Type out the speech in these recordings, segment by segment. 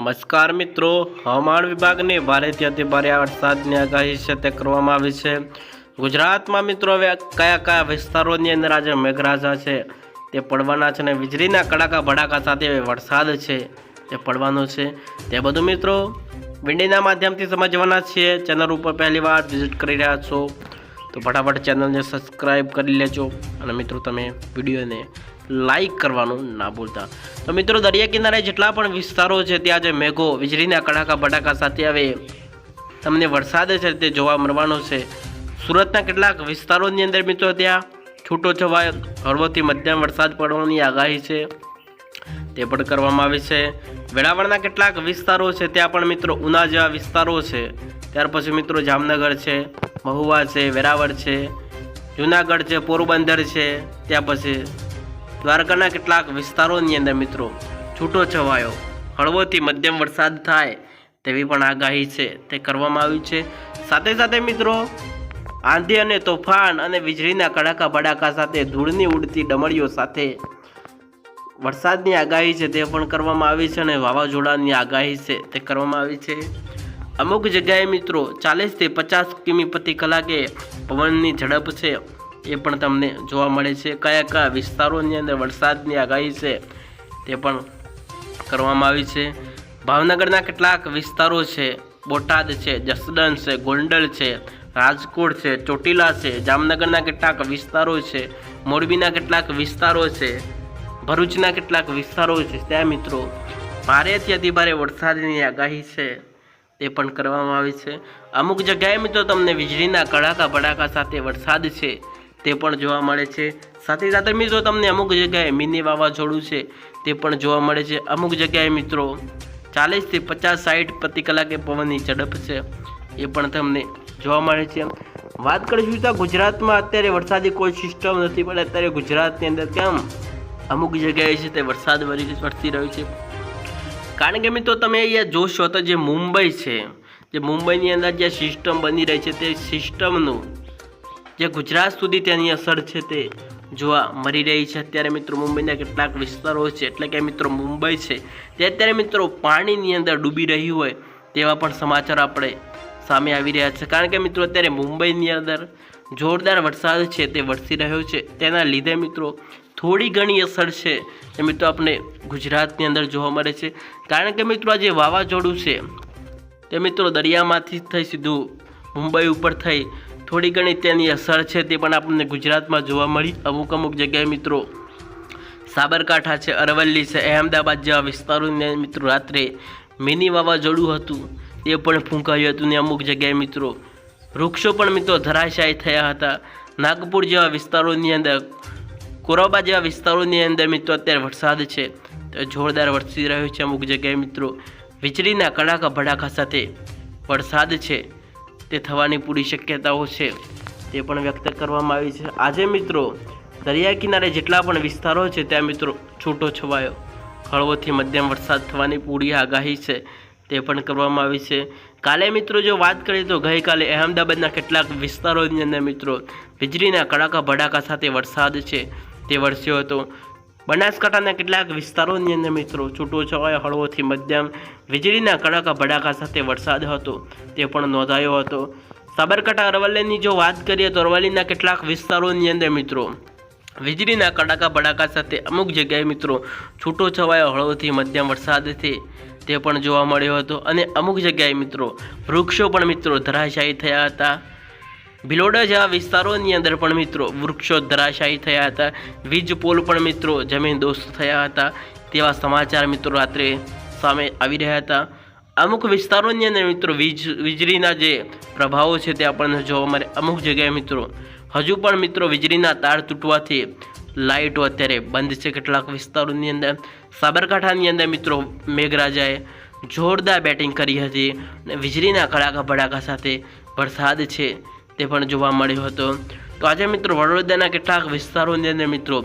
નમસ્કાર મિત્રો. હવામાન વિભાગની ભારેથી અતિ ભારે વરસાદની આગાહી છે તે કરવામાં આવી છે. ગુજરાતમાં મિત્રો હવે કયા કયા વિસ્તારોની અંદર આજે મેઘરાજા છે તે પડવાના છે અને વીજળીના કડાકા ભડાકા સાથે વરસાદ છે તે પડવાનો છે. તે બધું મિત્રો વિંડીના માધ્યમથી સમજવાના છીએ. ચેનલ ઉપર પહેલી વાર વિઝિટ કરી રહ્યા છો તો ફટાફટ ચેનલને સબસ્ક્રાઈબ કરી લેજો અને મિત્રો તમે વિડીયોને લાઈક કરવાનું ના ભૂલતા. તો મિત્રો, દરિયા કિનારે જેટલા પણ વિસ્તારો છે, ત્યાં જે મેઘો વીજળીના કડાકા ભડાકા સાથે આવે. તમને વરસાદ છે તે જોવા મળવાનો છે. સુરતના કેટલાક વિસ્તારોની અંદર મિત્રો, ત્યાં છૂટો છવાય હળવોથી મધ્યમ વરસાદ પડવાની આગાહી છે. તે પણ કરવામાં આવી છે. વેળાવળના કેટલાક વિસ્તારો છે, ત્યાં પણ મિત્રો, ઉના જેવા વિસ્તારો છે. ત્યાર પછી મિત્રો, જામનગર છે, મહુવા છે, વેરાવળ છે, જુનાગઢ છે, પોરબંદર છે, ત્યાં પછી દ્વારકાના કેટલાક વિસ્તારોની અંદર મિત્રો છૂટો છવાયો. હળવોથી મધ્યમ વરસાદ થાય તેવી પણ આગાહી છે, તે કરવામાં આવી છે. સાથે સાથે મિત્રો આંધી અને તોફાન અને વીજળીના કડાકા ભડાકા સાથે ધૂળની ઉડતી ડમળીઓ સાથે વરસાદની આગાહી છે તે પણ કરવામાં આવી છે અને વાવાઝોડાની આગાહી છે તે કરવામાં આવી છે. અમુક જગ્યાએ મિત્રો ચાલીસથી પચાસ કિમી પ્રતિ કલાકે પવનની ઝડપ છે. એ પણ તમને જોવા મળે છે. કયા કયા વિસ્તારોની અંદર વરસાદની આગાહી છે તે પણ કરવામાં આવી છે. ભાવનગરના કેટલાક વિસ્તારો છે. બોટાદ છે, જસદણ છે, ગોંડલ છે, રાજકોટ છે, ચોટીલા છે, જામનગરના કેટલાક વિસ્તારો છે, મોરબીના કેટલાક વિસ્તારો છે, ભરૂચના કેટલાક વિસ્તારો છે. ત્યાં મિત્રો ભારેથી અતિભારે વરસાદની આગાહી છે તે પણ કરવામાં આવી છે. અમુક જગ્યાએ મિત્રો તમને વીજળીના કડાકા ભડાકા સાથે વરસાદ છે. તે પણ જોવા મળે છે. સાથે સાથે મિત્રો તમને અમુક જગ્યાએ મિની વાવાઝોડું છે, તે પણ જોવા મળે છે. અમુક જગ્યાએ મિત્રો ચાલીસથી પચાસ સાઠ પ્રતિ કલાકે પવનની ઝડપ છે, એ પણ તમને જોવા મળે છે. વાત કરીશું તો ગુજરાતમાં અત્યારે વરસાદી કોઈ સિસ્ટમ નથી, પણ અત્યારે ગુજરાતની અંદર કેમ અમુક જગ્યાએ છે તે વરસાદ વરી વરસી રહ્યો છે. કારણ કે મિત્રો તમે અહીંયા જોશો તો જે મુંબઈ છે, જે મુંબઈની અંદર જે સિસ્ટમ બની રહી છે તે સિસ્ટમનું જે ગુજરાત સુધી તેની અસર છે તે જોવા મળી રહી છે. અત્યારે મિત્રો મુંબઈના કેટલાક વિસ્તારો છે, એટલે કે મિત્રો મુંબઈ છે તે અત્યારે મિત્રો પાણીની અંદર ડૂબી રહ્યું હોય તેવા પણ સમાચાર આપણે સામે આવી રહ્યા છે. કારણ કે મિત્રો અત્યારે મુંબઈની અંદર જોરદાર વરસાદ છે તે વરસી રહ્યો છે. તેના લીધે મિત્રો થોડી ઘણી અસર છે એ મિત્રો આપણે ગુજરાતની અંદર જોવા મળે છે. કારણ કે મિત્રો આ જે વાવાઝોડું છે. તે મિત્રો દરિયામાંથી થઈ સીધું મુંબઈ ઉપર થઈ થોડી ઘણી તેની અસર છે તે પણ આપણને ગુજરાતમાં જોવા મળી. અમુક અમુક જગ્યાએ મિત્રો સાબરકાંઠા છે, અરવલ્લી છે, અહેમદાબાદ જેવા વિસ્તારોને મિત્રો રાત્રે મિની વાવાઝોડું હતું, એ પણ ફૂંકાયું હતું ને અમુક જગ્યાએ મિત્રો. વૃક્ષો પણ મિત્રો ધરાશાયી થયા હતા. નાગપુર જેવા વિસ્તારોની અંદર, કોરાબા જેવા વિસ્તારોની અંદર મિત્રો અત્યારે વરસાદ છે. જોરદાર વરસી રહ્યો છે અમુક જગ્યાએ મિત્રો. વીજળીના કડાકા ભડાકા સાથે વરસાદ છે. તે થવાની પૂરી શક્યતાઓ છે. તે પણ વ્યક્ત કરવામાં આવી છે. આજે મિત્રો, દરિયા કિનારે જેટલા પણ વિસ્તારો છે, ત્યાં મિત્રો છૂટો છવાયો. હળવોથી મધ્યમ વરસાદ થવાની પૂરી આગાહી છે. તે પણ કરવામાં આવી છે. કાલે મિત્રો, જો વાત કરીએ તો ગઈકાલે અહેમદાબાદના કેટલાક વિસ્તારોની અંદર મિત્રો, વીજળીના કડાકા ભડાકા સાથે વરસાદ છે. તે વરસ્યો હતો. બનાસકાંઠાના કેટલાક વિસ્તારોની અંદર મિત્રો છૂટો છવાયો, હળવોથી મધ્યમ, વીજળીના કડાકા ભડાકા સાથે વરસાદ હતો, તે પણ નોંધાયો હતો. સાબરકાંઠા અરવલ્લીની જો વાત કરીએ તો અરવલ્લીના કેટલાક વિસ્તારોની અંદર મિત્રો, વીજળીના કડાકા ભડાકા સાથે અમુક જગ્યાએ મિત્રો છૂટો છવાયો, હળવોથી મધ્યમ વરસાદથી તે પણ જોવા મળ્યો હતો. અને અમુક જગ્યાએ મિત્રો વૃક્ષો પણ મિત્રો ધરાશાયી થયા હતા. ભિલોડા જેવા વિસ્તારોની અંદર પણ મિત્રો વૃક્ષો ધરાશાયી થયા હતા. વીજ પોલ પણ મિત્રો જમીન દોસ્ત થયા હતા. તેવા સમાચાર મિત્રો રાત્રે સામે આવી રહ્યા હતા. અમુક વિસ્તારોની અંદર મિત્રો વીજ, વીજળીના જે પ્રભાવો છે તે આપણને જોવા મળે. અમુક જગ્યાએ મિત્રો હજુ પણ મિત્રો વીજળીના તાર તૂટવાથી લાઇટો અત્યારે બંધ છે કેટલાક વિસ્તારોની અંદર. સાબરકાંઠાની અંદર મિત્રો મેઘરાજાએ જોરદાર બેટિંગ કરી હતી અને વીજળીના કડાકા ભડાકા સાથે વરસાદ છે. તે પણ જોવા મળ્યો હતો. તો આજે મિત્રો વડોદરાના કેટલાક વિસ્તારોની અંદર મિત્રો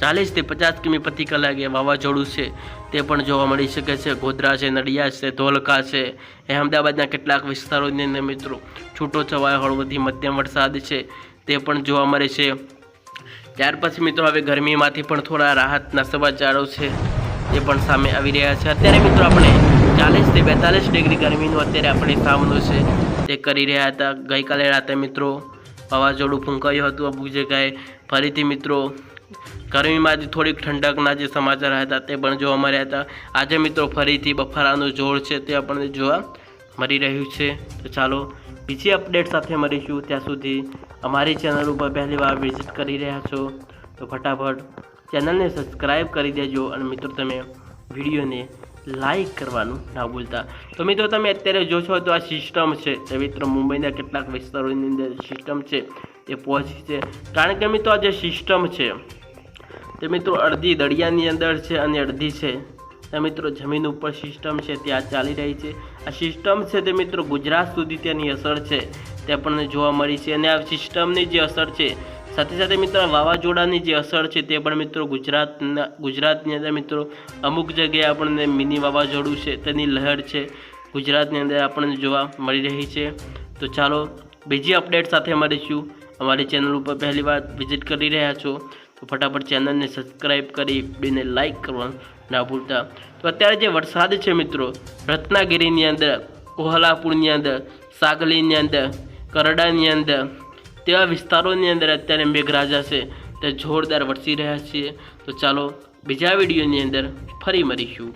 ચાલીસથી પચાસ કિમી પ્રતિ કલાકે વાવાઝોડું છે. તે પણ જોવા મળી શકે છે. ગોધરા છે નડિયા છે, ધોલકા છે, અહેમદાબાદના કેટલાક વિસ્તારોની અંદર મિત્રો છૂટો છવાયો હળવોથી મધ્યમ વરસાદ છે. તે પણ જોવા મળે છે. ત્યાર પછી મિત્રો હવે ગરમીમાંથી પણ થોડા રાહતના સમાચારો છે. એ પણ સામે આવી રહ્યા છે. અત્યારે મિત્રો આપણે ચાલીસથી બેતાલીસ ડિગ્રી ગરમીનું અત્યારે આપણે સામનો છે. તે કરી રહ્યા હતા. ગઈકાલે રાતે મિત્રો વાવાઝોડું ફૂંકાયું હતું. અમુક જગ્યાએ ફરીથી મિત્રો ગરમીમાંથી થોડીક ઠંડકના જે સમાચાર હતા તે પણ જોવા મળ્યા હતા. આજે મિત્રો ફરીથી બફારાનું જોર છે તે આપણને જોવા મળી રહ્યું છે. તો ચાલો બીજી અપડેટ સાથે મળીશું. ત્યાં સુધી અમારી ચેનલ ઉપર પહેલી વાર વિઝિટ કરી રહ્યા છો તો ફટાફટ ચેનલને સબસ્ક્રાઈબ કરી દેજો અને મિત્રો તમે વિડીયોને લાઈક કરવાનું, ના ભૂલતા. તો મિત્રો, તમે અત્યારે જોશો તો આ સિસ્ટમ છે. એ મિત્રો, મુંબઈના કેટલાક વિસ્તારોની અંદર સિસ્ટમ છે તે પહોંચી છે. કારણ કે મિત્રો, આ જે સિસ્ટમ છે, તે મિત્રો, અડધી દરિયાની અંદર છે અને અડધી છે. તે મિત્રો, જમીન ઉપર સિસ્ટમ છે, ત્યાં ચાલી રહી છે. આ સિસ્ટમ છે તે મિત્રો, ગુજરાત સુધી તેની અસર છે. તે આપણને જોવા મળી છે. અને આ સિસ્ટમની જે અસર છે સાથે સાથે મિત્રો વાવાઝોડાની જે અસર છે તે પણ મિત્રો ગુજરાતના ગુજરાતની અંદર મિત્રો, અમુક જગ્યાએ આપણને મિની વાવાઝોડું છે, તેની લહેર છે, ગુજરાતની અંદર આપણને જોવા મળી રહી છે. તો ચાલો, બીજી અપડેટ સાથે મળીશું અમારી ચેનલ ઉપર પહેલી વાર વિઝિટ કરી રહ્યા છો, તો ફટાફટ ચેનલને સબસ્ક્રાઈબ કરી, બેને લાઇક કરવાનું ના ભૂલતા. તો અત્યારે જે વરસાદ છે મિત્રો, રત્નાગીરીની અંદર, કોહલાપુરની અંદર, સાગલીની અંદર, કરડાની અંદર તેવા વિસ્તારોની અંદર અત્યારે મેઘરાજા છે તે જોરદાર વરસી રહ્યા છીએ. તો ચાલો બીજા વિડીયોની અંદર ફરી મળીશું.